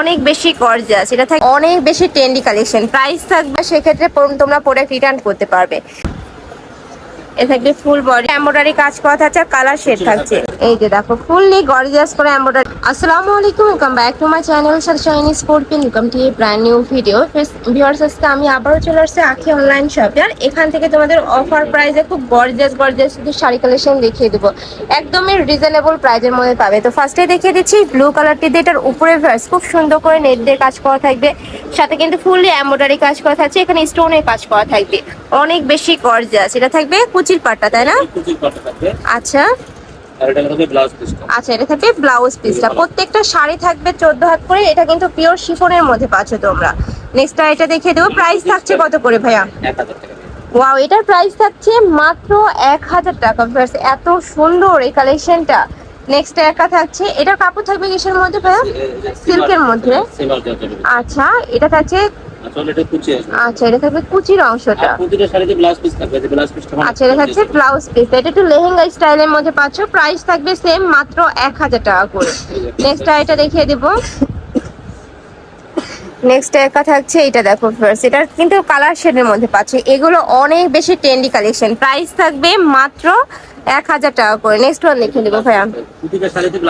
অনেক বেশি গর্জাস এটা থাকে অনেক বেশি ট্রেন্ডি কালেকশন প্রাইস থাকবে, সেক্ষেত্রে তোমরা প্রোডাক্ট রিটার্ন করতে পারবে। এ থাকবে ফুল বডি এমব্রয়ডারি কাজ করা থাকছে আর কালার শেড থাকছে। এই যে দেখো ফুললি গর্জিয়াস করে এমব্রয়ডারি আসসালামু আলাইকুম welcome back to my channel sunshine sport pin welcome to a brand new video viewers আজকে আমি আবারও চলে আসছি আখি অনলাইন শপে আর এখান থেকে তোমাদের অফার প্রাইসে খুব গর্জিয়াস গর্জিয়াস শুধু শাড়ি কালেকশন দেখিয়ে দেবো। একদমই রিজনেবল প্রাইজের মধ্যে পাবে। তো ফার্স্টে দেখিয়ে দিচ্ছি ব্লু কালারটি দিয়ে এটার উপরে ভার্স খুব সুন্দর করে নেট দিয়ে কাজ করা থাকবে। সাথে কিন্তু ফুললি এমব্রয়ডারি কাজ করা থাকছে এখানে স্টোনের কাজ করা থাকবে। অনেক বেশি গর্জিয়াস এটা থাকবে কুচির পাট্টা তাই না? আচ্ছা। আচ্ছা এটা থাকবে ব্লাউজ পিসটা প্রত্যেকটা শাড়ি থাকবে চোদ্দ হাত করে। এটা কিন্তু পিওর শিফনের মধ্যে পাচ্ছ তোমরা। নেক্সট এটা দেখিয়ে দেবো। প্রাইস থাকছে কত করে ভাইয়া। ওয়াও এটার প্রাইস থাকছে মাত্র এক হাজার টাকা। Viewers, এত সুন্দর এই কালেকশনটা নেক্সট একা থাকছে। এটা কাপড় থাকবে কিসের মধ্যে ভাইয়া? সিল্কের মধ্যে। আচ্ছা এটা থাকছে আসবে। আচ্ছা এটা থাকবে কুচির অংশটা। আচ্ছা এটা থাকছে ব্লাউজ পিস এটা একটু লেহেঙ্গা স্টাইলের মধ্যে পাচ্ছ। প্রাইস থাকবে সেম মাত্র এক হাজার টাকা করে। নেক্সট এটা দেখিয়ে দেবো। নেক্সট একা থাকছে এটা দেখো ফার্স্ট এটা কিন্তু কালার শেডের মধ্যে পাচ্ছে। এগুলো অনেক বেশি ট্রেন্ডি কালেকশন প্রাইস থাকবে মাত্র এক হাজার টাকা করে। নেক্সট ওয়ান লিখে দেবো ভাইয়া।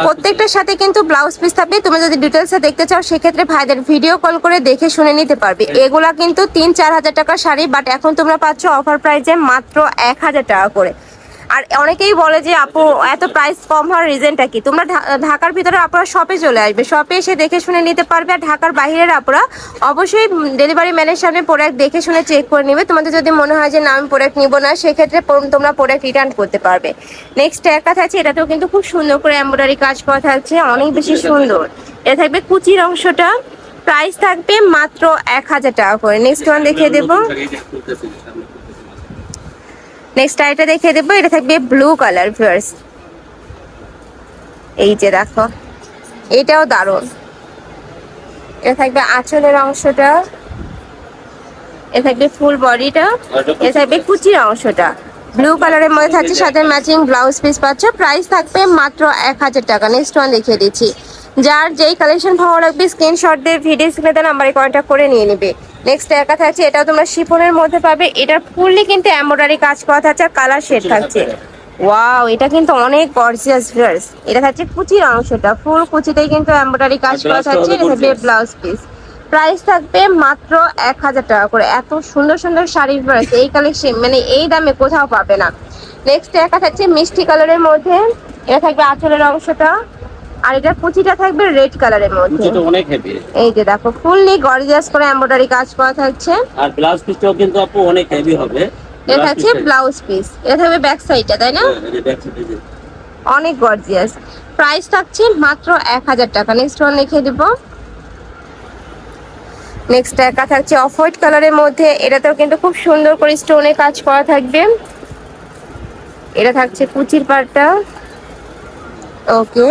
প্রত্যেকটার সাথে কিন্তু ব্লাউজ পিস থাকবে। তুমি যদি ডিটেলসে দেখতে চাও সেক্ষেত্রে ভাইদের ভিডিও কল করে দেখে শুনে নিতে পারবে। এগুলা কিন্তু তিন চার হাজার টাকার শাড়ি বাট এখন তোমরা পাচ্ছ অফার প্রাইসে মাত্র এক হাজার টাকা করে। আর অনেকেই বলে যে, আপু, এত প্রাইস কম হওয়ার রিজনটা কি? তোমরা ঢাকার ভিতরে আপনারা শপে চলে আসবে। শপে এসে দেখে শুনে নিতে পারবে আর ঢাকার বাইরের আপনারা অবশ্যই ডেলিভারি ম্যানের সামনে প্রোডাক্ট দেখে শুনে চেক করে নেবে। তোমাদের যদি মনে হয় যে, না, আমি প্রোডাক্ট নিবো না, সেক্ষেত্রে তোমরা প্রোডাক্ট রিটার্ন করতে পারবে। নেক্সট একটা থাকছে এটাতেও কিন্তু খুব সুন্দর করে এমব্রয়ডারি কাজ করা থাকছে অনেক বেশি সুন্দর। এটা থাকবে কুচির অংশটা। প্রাইস থাকবে মাত্র এক হাজার টাকা করে। নেক্সট ওয়ান দেখিয়ে দেবো এই যে খুলতেছি, সামনে খুলতেছি। নেক্সট আইটা দেখিয়ে দেবো, এটা থাকবে ব্লু কালার ভিউয়ার্স এই যে দেখো, এটাও দারুণ। এটা থাকবে আঁচলের অংশটা এটা থাকবে ফুল বডিটা এটা থাকবে কুচির অংশটা। ব্লু কালারের মধ্যে থাকছে, সাথে ম্যাচিং ব্লাউজ পিস পাচ্ছ প্রাইস থাকবে মাত্র এক হাজার টাকা। নেক্সট ওয়ান দেখিয়ে দিচ্ছি। যার যেই কালেকশন ভালো লাগবে স্ক্রিনশট দিয়ে ভিডিও স্ক্রিনে দেন নাম্বারে কন্ট্যাক্ট করে নিয়ে নেবে। নেক্সট একা থাকছে এটাও তোমরা শিফনের মধ্যে পাবে। এটার ফুললি কিন্তু এমব্রয়ডারি কাজ করা থাকছে আর কালার শেড থাকছে। ওয়াও এটা কিন্তু অনেক গর্জিয়াস ভিউয়ার্স এটা থাকছে কুচির অংশটা। ফুল কুচিতেই কিন্তু এমব্রয়ডারি কাজ করা থাকছে এটা থাকবে ব্লাউজ পিস প্রাইস থাকবে মাত্র এক হাজার টাকা করে। এত সুন্দর সুন্দর শাড়ি ভিউয়ার্স এই কালেকশন মানে এই দামে কোথাও পাবে না। নেক্সট একা থাকছে মিষ্টি কালারের মধ্যে। এটা থাকবে আঁচলের অংশটা। আর এটা কুচিটা থাকবে রেড কালারের মধ্যে। কুচিটা অনেক হেভি এই যে দেখো ফুললি গর্জিয়াস করে এমব্রয়ডারি কাজ করা থাকছে। আর ব্লাউজ পিসটাও কিন্তু আপু অনেক হেভি হবে। এটা থাকছে ব্লাউজ পিস এটা থাকবে ব্যাক সাইডটা তাই না? হ্যাঁ। অনেক গর্জিয়াস প্রাইস থাকছে মাত্র এক হাজার টাকা। নেক্সট ওয়ান লিখে দিব। নেক্সট একা থাকছে অফ হোয়াইট কালারের মধ্যে। এটাতেও কিন্তু খুব সুন্দর করে স্টোনে কাজ করা থাকবে। এটা থাকছে কুচির পাড়টা। ওকে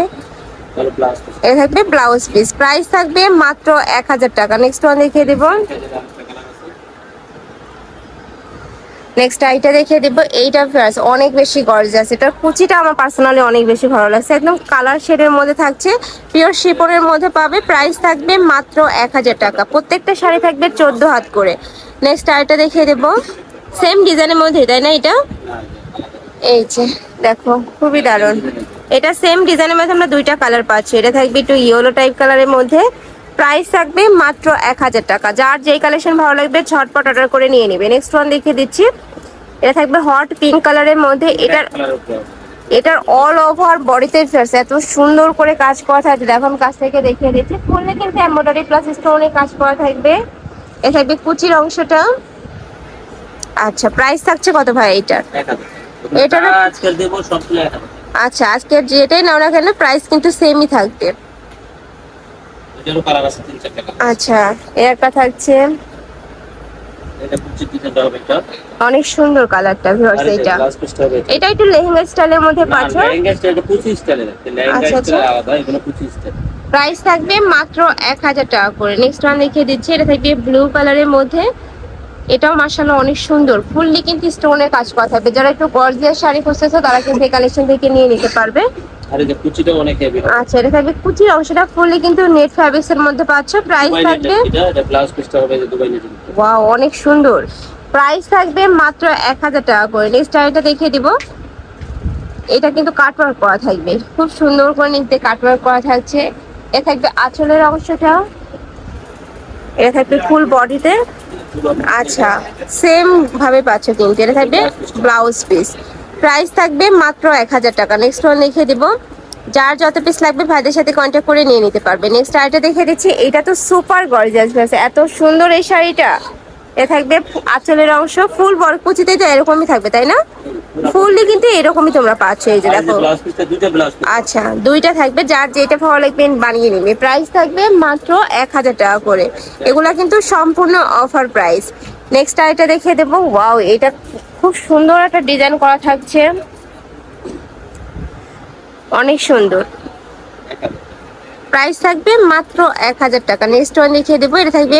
এটা থাকবে ব্লাউজ পিস প্রাইস থাকবে মাত্র এক হাজার টাকা। নেক্সট ওয়ান দেখিয়ে দেবো। নেক্সট আইটা দেখিয়ে দিব। এইটা ফেয়ার্স অনেক বেশি গর্জাস এটা কুচিটা আমার পার্সোনালি অনেক বেশি ভালো লাগছে। একদম কালার শেডের মধ্যে থাকছে। পিওর শিপনের মধ্যে পাবে। প্রাইস থাকবে মাত্র এক হাজার টাকা। প্রত্যেকটা শাড়ি থাকবে চোদ্দ হাত করে। নেক্সট আইটা দেখিয়ে দেবো। সেম ডিজাইনের মধ্যে তাই না এটা? এই যে দেখো খুবই দারুণ। এটা সেম ডিজাইনের মধ্যে আমরা দুইটা কালার পাচ্ছি। এটা থাকবে একটু ইয়েলো টাইপ কালারের মধ্যে। প্রাইস থাকবে মাত্র এক হাজার টাকা। যার যেই কালেকশন ভালো লাগবে ঝটপট অর্ডার করে নিয়ে নেবে। নেক্সট ওয়ান দেখিয়ে দিচ্ছি। এটা থাকবে হট পিঙ্ক কালারের মধ্যে। এটার এটার অল ওভার বডিতে ফেয়ার্স এত সুন্দর করে কাজ করা থাকবে দেখো আমি কাছ থেকে দেখিয়ে দিচ্ছি। ফুললে কিন্তু এমব্রয়ডারি প্লাস স্টোনে কাজ করা থাকবে। এ থাকবে কুচির অংশটা। আচ্ছা প্রাইস থাকছে কত ভাই এটার? এটা এটারও- আজকে দেবো সবগুলো আচ্ছা আজকে যেটাই নাও না কেন প্রাইস কিন্তু সেমই থাকবে। আচ্ছা এর একটা থাকছে? অনেক সুন্দর কালারটা ভিউয়ার্স এটা। এটা একটু লেহেঙ্গা স্টাইলের মধ্যে পাচ্ছ? লেহেঙ্গা স্টাইল এটা কুচি স্টাইলের লেহেঙ্গা আচ্ছা, আচ্ছা। স্টাইল আলাদা এগুলো কুচি স্টাইল প্রাইস থাকবে মাত্র এক হাজার টাকা করে। নেক্সট ওয়ান দেখিয়ে দিচ্ছি এটা থাকবে ব্লু কালারের মধ্যে। এটাও মার্শাল্লাহ অনেক সুন্দর। ফুললি কিন্তু স্টোনের কাজ করা থাকবে। যারা একটু গর্জিয়াস শাড়ি খুঁজতেছো তারা কিন্তু এই কালেকশন থেকে নিয়ে নিতে পারবে। আচ্ছা এটা থাকবে কুচির অংশটা। ফুললি কিন্তু নেট ফ্যাব্রিক্স এর মধ্যে পাচ্ছ। প্রাইস থাকবে ওয়াও অনেক সুন্দর। প্রাইস থাকবে মাত্র এক হাজার টাকা করে। নেক্সট এটা দেখিয়ে দিব। এটা কিন্তু কাটওয়ার্ক করা থাকবে। খুব সুন্দর করে নিচে কাটওয়ার্ক করা থাকছে। এ থাকবে আঁচলের অংশটা। এটা থাকবে ফুল বডিতে আচ্ছা সেম ভাবে পাচ্ছ কিন্তু। এটা থাকবে ব্লাউজ পিস প্রাইস থাকবে মাত্র এক হাজার টাকা। নেক্সট ওয়ান লিখে দেবো। যার যত পিস লাগবে ভাইদের সাথে কন্ট্যাক্ট করে নিয়ে নিতে পারবে। নেক্সট আরেকটা দেখে দিচ্ছি। এটা তো সুপার গর্জিয়াস আছে এত সুন্দর এই শাড়িটা। এ থাকবে আঁচলের অংশ। ফুল বড় পুচিতে তো এরকমই থাকবে, তাই না? ফুললি কিন্তু এরকমই তোমরা পাচ্ছ এই যে দেখো। আচ্ছা দুইটা থাকবে যার যেটা ভালো লাগবে বানিয়ে নিবে। প্রাইস থাকবে মাত্র এক হাজার টাকা করে। এগুলা কিন্তু সম্পূর্ণ অফার প্রাইস নেক্সট আইটা দেখিয়ে দেবো। ওয়াও এটা খুব সুন্দর একটা ডিজাইন করা থাকছে। অনেক সুন্দর। প্রাইস থাকবে মাত্র এক হাজার টাকা। নেক্সট ওয়ান দেখিয়ে দেবো। এটা থাকবে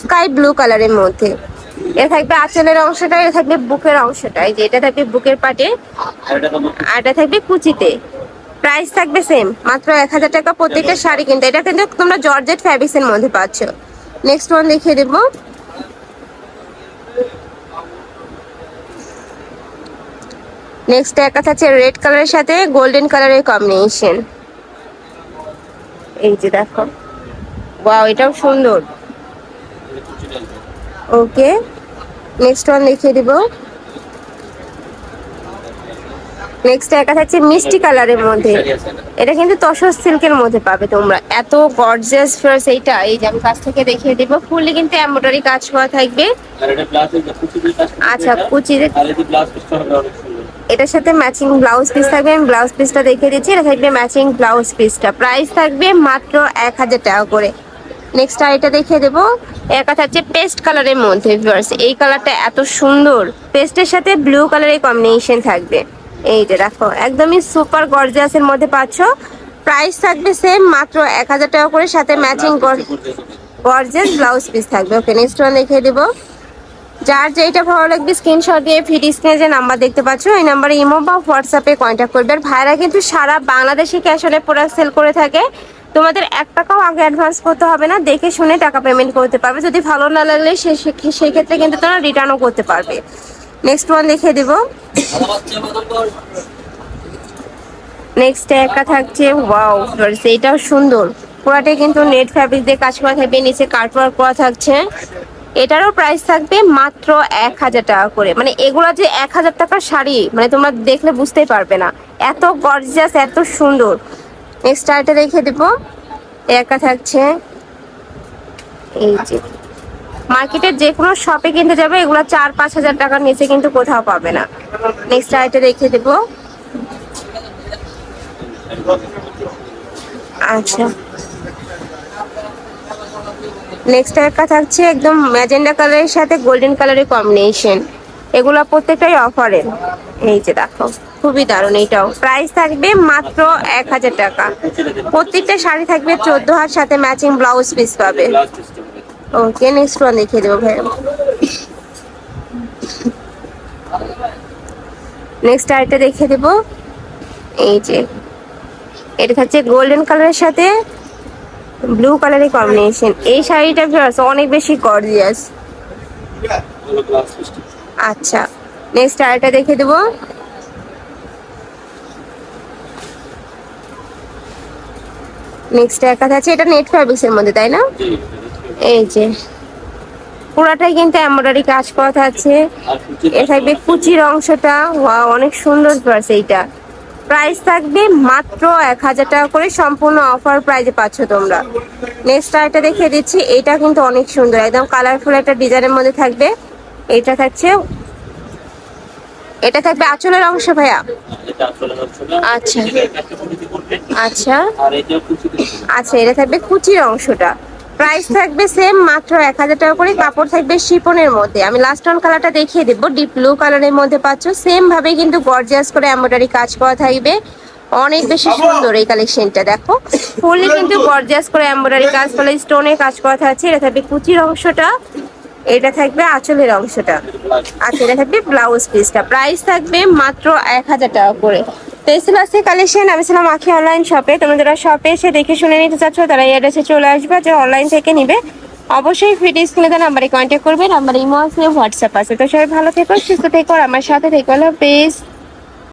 স্কাই ব্লু কালারের মধ্যে। এটা থাকবে আঁচলের অংশটা এটা থাকবে বুকের অংশটা। এই যে এটা থাকবে বুকের পাটে আর এটা থাকবে কুচিতে। প্রাইস থাকবে সেম মাত্র এক হাজার টাকা প্রত্যেকটা শাড়ি কিনতে। এটা কিন্তু তোমরা জর্জেট ফ্যাব্রিক্স এর মধ্যে পাচ্ছ। নেক্সট ওয়ান দেখিয়ে দেব। নেক্সট একটা থাকছে রেড কালারের সাথে গোল্ডেন কালারের কম্বিনেশন এই যে দেখো। ওয়াও এটাও সুন্দর। ওকে নেক্সট ওয়ান দেখিয়ে দিব। নেক্সট একা থাকছে মিষ্টি কালারের মধ্যে। এটা। কিন্তু তসর সিল্কের মধ্যে পাবে তোমরা। এত গর্জিয়াস ফ্রেস এইটা। এই যে আমি কাছ থেকে দেখিয়ে দিব। ফুললি কিন্তু এমব্রয়ডারি কাজ করা থাকবে। আচ্ছা। কুচি এটার সাথে ম্যাচিং ব্লাউজ পিস থাকবে। আমি ব্লাউজ পিসটা দেখিয়ে দিচ্ছি। এটা থাকবে ম্যাচিং ব্লাউজ পিসটা প্রাইস থাকবে মাত্র এক হাজার টাকা করে। নেক্সট আর এটা দেখিয়ে দেবো। একা থাকছে পেস্ট কালারের মধ্যে ভিউয়ার্স এই কালারটা এত সুন্দর। পেস্টের সাথে ব্লু কালারের কম্বিনেশন থাকবে। এই যে দেখো একদমই সুপার গর্জিয়াসের মধ্যে পাচ্ছ। প্রাইস থাকবে সেম মাত্র এক হাজার টাকা করে সাথে ম্যাচিং। গর্জিয়াস ব্লাউজ পিস থাকবে। ওকে নেক্সট ওয়ান দেখিয়ে দিব। যার যেটা ভালো লাগবে স্ক্রিনশট দিয়ে ভিডিও স্ক্রিনে যে নাম্বার দেখতে পাচ্ছ এই নাম্বারে ইমো বা হোয়াটসঅ্যাপে কন্ট্যাক্ট করবে। আর ভাইরা কিন্তু সারা বাংলাদেশে ক্যাশ অনে প্রোডাক্ট সেল করে থাকে। তোমাদের এক টাকাও আগে অ্যাডভান্স করতে হবে না, দেখে শুনে টাকা পেমেন্ট করতে পারবে। যদি ভালো না লাগলে সে সে- সেই ক্ষেত্রে কিন্তু তোমরা রিটার্নও করতে পারবে। নেক্সট ওয়ান দেখিয়ে দিব। নেক্সট একটা থাকছে ওয়াও এইটাও সুন্দর। পুরাটাই কিন্তু নেট ফ্যাব্রিক দিয়ে কাজ করা থাকবে, নিচে কার্টওয়ার্ক করা থাকছে। এটারও প্রাইস থাকবে মাত্র এক হাজার টাকা করে। মানে এগুলা যে এক হাজার টাকার শাড়ি মানে তোমরা দেখলে বুঝতেই পারবে না। এত গর্জিয়াস এত সুন্দর। আইটা রেখে দিব। একা থাকছে। এই যে মার্কেটের যে কোনো শপে কিনতে যাবে, এগুলো চার পাঁচ হাজার টাকার নিচে কিন্তু কোথাও পাবে না। নেক্সট আইটে রেখে দেবো। আচ্ছা। নেক্সট একটা থাকছে একদম ম্যাজেন্ডা কালারের সাথে গোল্ডেন কালারের কম্বিনেশন এগুলো প্রত্যেকটাই অফারের এই যে দেখো। খুবই দারুণ এইটাও। প্রাইস থাকবে মাত্র এক হাজার টাকা। প্রত্যেকটা শাড়ি থাকবে চোদ্দ হাজার সাথে ম্যাচিং ব্লাউজ পিস পাবে। ওকে নেক্সট ওয়ান দেখিয়ে দেবো ভাই নেক্সট আরেকটা দেখিয়ে দেবো। এই যে এটা থাকছে গোল্ডেন কালারের সাথে ব্লু কালারের কম্বিনেশন এই শাড়িটা অনেক বেশি গর্জিয়াস আচ্ছা নেক্সট আরেকটা দেখে দেবো। নেক্সট একা থাকছে এটা নেট ফ্যাব্রিক্স এর মধ্যে, তাই না? এই যে, পুরাটাই কিন্তু এমব্রয়ডারি কাজ করা থাকছে। এ থাকবে কুচির অংশটা অনেক সুন্দর প্রাইস এইটা। প্রাইস থাকবে মাত্র এক হাজার টাকা করে, সম্পূর্ণ অফার প্রাইজে পাচ্ছ তোমরা। নেক্সট আইটা দেখিয়ে দিচ্ছি, এটা কিন্তু অনেক সুন্দর, একদম কালারফুল একটা ডিজাইনের মধ্যে থাকবে। এটা থাকছে এটা থাকবে আঁচলের অংশ ভাইয়া? আচ্ছা। আচ্ছা। আচ্ছা এটা থাকবে কুচির অংশটা। প্রাইস থাকবে সেম মাত্র এক হাজার টাকা করে। কাপড় থাকবে শিপনের মধ্যে। আমি লাস্ট অন কালারটা দেখিয়ে দেবো। ডিপ ব্লু কালারের মধ্যে পাচ্ছ। সেম ভাবে কিন্তু গর্জিয়াস করে এমব্রয়ডারি কাজ করা থাকবে। অনেক বেশি সুন্দর এই কালেকশনটা দেখো। ফুললি কিন্তু গর্জিয়াস করে এমব্রয়ডারি কাজ করে স্টোনের কাজ করা থাকছে। এটা থাকবে কুচির অংশটা। এটা থাকবে আঁচলের অংশটা। আচ্ছা এটা থাকবে ব্লাউজ পিসটা। প্রাইস থাকবে মাত্র এক হাজার টাকা করে। পেসিলাসি কালেকশন আমি ছিলাম আখি অনলাইন শপে তোমরা যারা শপে এসে দেখে শুনে নিতে চাচ্ছ, তারা এই অ্যাড্রেসে চলে আসবে। যে অনলাইন থেকে নিবে। অবশ্যই ফিট দেওয়া নাম্বারে কন্ট্যাক্ট করবে। নাম্বারে ইমো আছে হোয়াটসঅ্যাপ আছে। তো সবাই ভালো থেকো, সুস্থ থেকো আমার সাথে থেকো। হলো পেজ